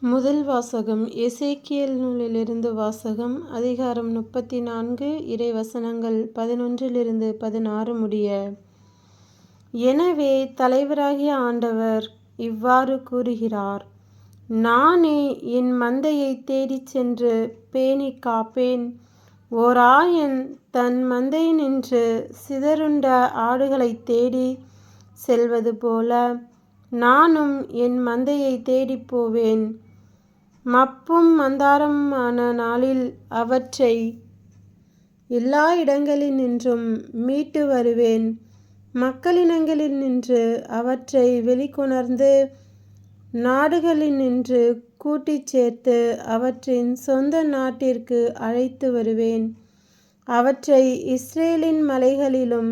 முதல் வாசகம் எசேக்கியல் நூலிலிருந்து வாசகம் அதிகாரம் முப்பத்தி நான்கு இறை வசனங்கள் பதினொன்றிலிருந்து பதினாறு முடிய. எனவே தலைவராகிய ஆண்டவர் இவ்வாறு கூறுகிறார் நானே என் மந்தையை தேடிச் சென்று பேணி காப்பேன். ஓர் ஆயன் தன் மந்தையினின்று சிதறுண்ட ஆடுகளைத் தேடி செல்வது போல நானும் என் மந்தையை தேடிப் போவேன். மப்பும் மந்தாரமான நாளில் அவற்றை எல்லா இடங்களில் நின்றும் மீட்டு வருவேன். மக்களினங்களில் நின்று அவற்றை வெளிக்கொணர்ந்து நாடுகளில் நின்று கூட்டிச் சேர்த்து அவற்றின் சொந்த நாட்டிற்கு அழைத்து வருவேன். அவற்றை இஸ்ரேலின் மலைகளிலும்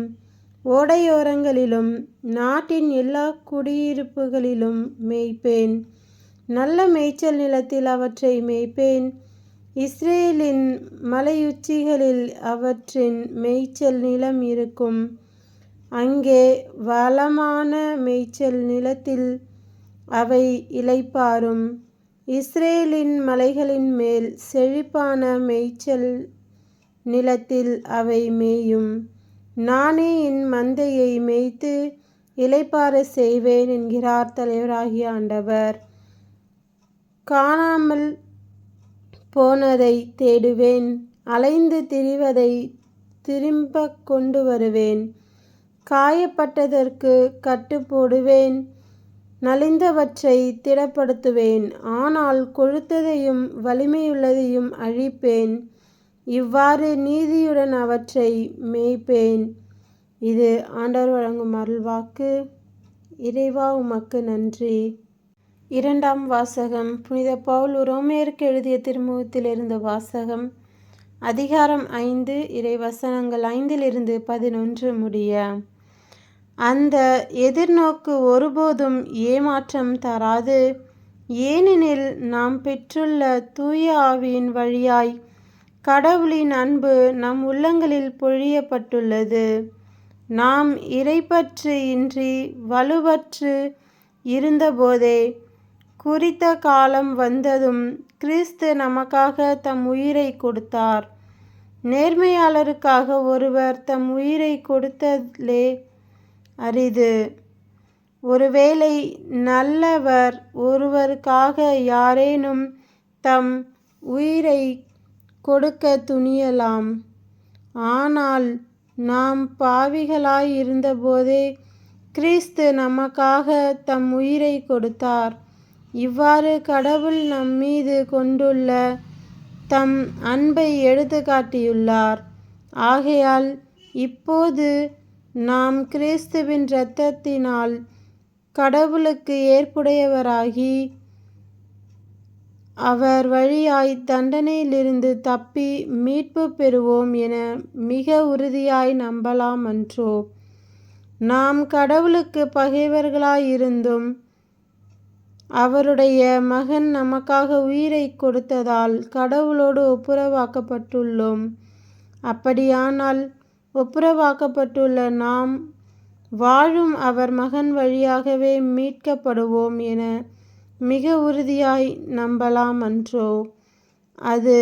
ஓடையோரங்களிலும் நாட்டின் எல்லா குடியிருப்புகளிலும் மேய்ப்பேன். நல்ல மேய்ச்சல் நிலத்தில் அவற்றை மேய்ப்பேன். இஸ்ரேலின் மலையுச்சிகளில் அவற்றின் மேய்ச்சல் நிலம் இருக்கும். அங்கே வளமான மேய்ச்சல் நிலத்தில் அவை இலைப்பாரும் இஸ்ரேலின் மலைகளின் மேல் செழிப்பான மேய்ச்சல் நிலத்தில் அவை மேயும். நானே என் மந்தையை மேய்த்து இலைப்பார செய்வேன் என்கிறார் தலைவராகிய ஆண்டவர். காணாமல் போனதை தேடுவேன். அலைந்து திரிவதை திரும்ப கொண்டு வருவேன். காயப்பட்டதற்கு கட்டு போடுவேன் நலிந்தவற்றை திடப்படுத்துவேன். ஆனால் கொழுத்ததையும் வலிமையுள்ளதையும் அழிப்பேன். இவ்வாறு நீதியுடன் அவற்றை மேய்ப்பேன். இது ஆண்டவர் வழங்கும் அருள்வாக்கு. இறைவா உமக்கு நன்றி. இரண்டாம் வாசகம். புனித பவுல் ரோமேருக்கு எழுதிய திருமுகத்திலிருந்து வாசகம். அதிகாரம் ஐந்து இறை வசனங்கள் ஐந்திலிருந்து பதினொன்று முடிய அந்த எதிர்நோக்கு ஒருபோதும் ஏமாற்றம் தராது. ஏனெனில் நாம் பெற்றுள்ள தூய ஆவியின் வழியாய் கடவுளின் அன்பு நம் உள்ளங்களில் பொழியப்பட்டுள்ளது. நாம் இறைப்பற்று இன்றி வலுவற்று இருந்தபோதே குறித்த காலம் வந்ததும் கிறிஸ்து நமக்காக தம் உயிரை கொடுத்தார். நேர்மையாளருக்காக ஒருவர் தம் உயிரை கொடுத்ததிலே அரிது. ஒருவேளை நல்லவர் ஒருவருக்காக யாரேனும் தம் உயிரை கொடுக்க துணியலாம். ஆனால் நாம் பாவிகளாய் இருந்தபோதே கிறிஸ்து நமக்காக தம் உயிரை கொடுத்தார். இவ்வாறு கடவுள் நம் மீது கொண்டுள்ள தம் அன்பை எடுத்து காட்டியுள்ளார் ஆகையால் இப்போது நாம் கிறிஸ்துவின் இரத்தத்தினால் கடவுளுக்கு ஏற்புடையவராகி அவர் வழியாய் தண்டனையிலிருந்து தப்பி மீட்பு பெறுவோம் என மிக உறுதியாய் நம்பலாம் அன்றோ. நாம் கடவுளுக்கு பகைவர்களாயிருந்தும் அவருடைய மகன் நமக்காக உயிரை கொடுத்ததால் கடவுளோடு ஒப்புரவாக்கப்பட்டுள்ளோம். அப்படியானால் ஒப்புரவாக்கப்பட்டுள்ள நாம் வாழும் அவர் மகன் வழியாகவே மீட்கப்படுவோம் என மிக உறுதியாய் நம்பலாம் அன்றோ அது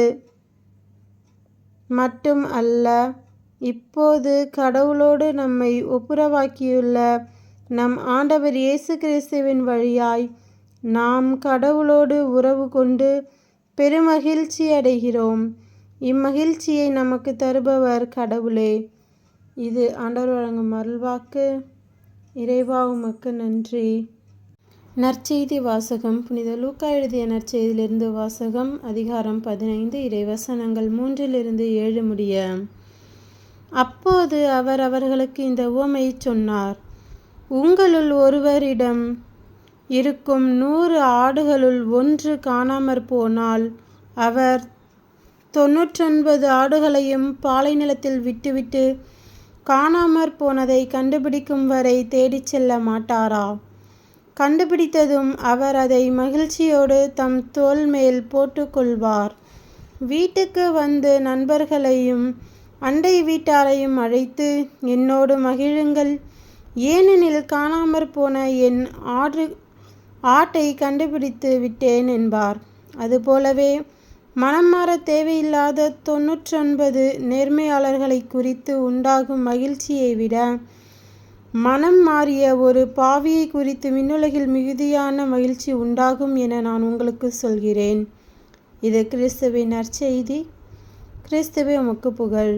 மட்டும் அல்ல இப்போது கடவுளோடு நம்மை ஒப்புரவாக்கியுள்ள நம் ஆண்டவர் இயேசு கிறிஸ்துவின் வழியாய் நாம் கடவுளோடு உறவு கொண்டு பெருமகிழ்ச்சி அடைகிறோம். இம்மகிழ்ச்சியை நமக்கு தருபவர் கடவுளே. இது ஆண்டவர் வழங்கும் அருள்வாக்கு. இறைவா உமக்கு நன்றி. நற்செய்தி வாசகம். புனித லூக்கா எழுதிய நற்செய்தியிலிருந்து வாசகம் அதிகாரம் பதினைந்து இறைவசனங்கள் மூன்றிலிருந்து ஏழு முடிய. அப்போது அவர் அவர்களுக்கு இந்த உவமையை சொன்னார். உங்களுள் ஒருவரிடம் இருக்கும் நூறு ஆடுகளுள் ஒன்று காணாமற் போனால் அவர் தொன்னூற்றொன்பது ஆடுகளையும் பாலை நிலத்தில் விட்டுவிட்டு காணாமற் போனதை கண்டுபிடிக்கும் வரை தேடிச் செல்ல மாட்டாரா? கண்டுபிடித்ததும் அவர் அதை மகிழ்ச்சியோடு தம் தோல் மேல் போட்டுக்கொள்வார் வீட்டுக்கு வந்து நண்பர்களையும் அண்டை வீட்டாரையும் அழைத்து என்னோடு மகிழுங்கள். ஏனெனில் காணாமற் போன என் ஆடு ஆட்டை கண்டுபிடித்து விட்டேன் என்பார். அதுபோலவே மனம் மாற தேவையில்லாத தொன்னூற்றொன்பது நேர்மையாளர்களை குறித்து உண்டாகும் மகிழ்ச்சியை விட மனம் மாறிய ஒரு பாவியை குறித்து விண்ணுலகில் மிகுதியான மகிழ்ச்சி உண்டாகும் என நான் உங்களுக்கு சொல்கிறேன். இது கிறிஸ்துவின் நற்செய்தி. கிறிஸ்துவே உமக்கு புகழ்.